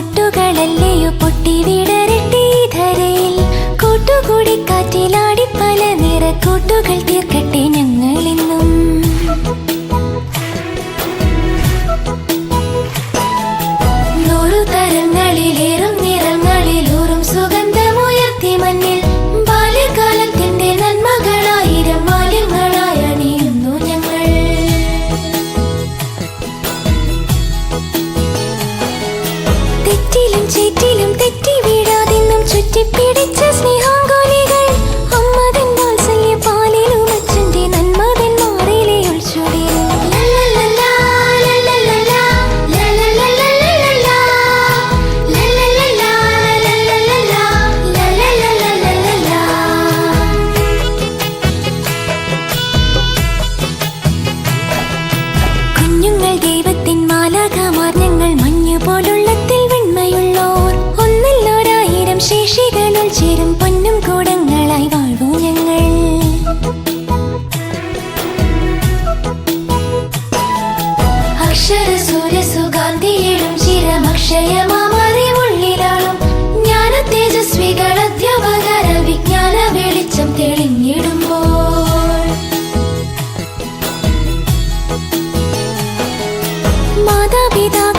പൊട്ടുകളല്ലയോ പൊട്ടി വിടരട്ടെ ധരയിൽ. കൂട്ടുകൂടി കാറ്റിലാടി പല നിറക്കൂട്ടുകൾ തീർക്കട്ടെ ഞങ്ങളിന്നും 涙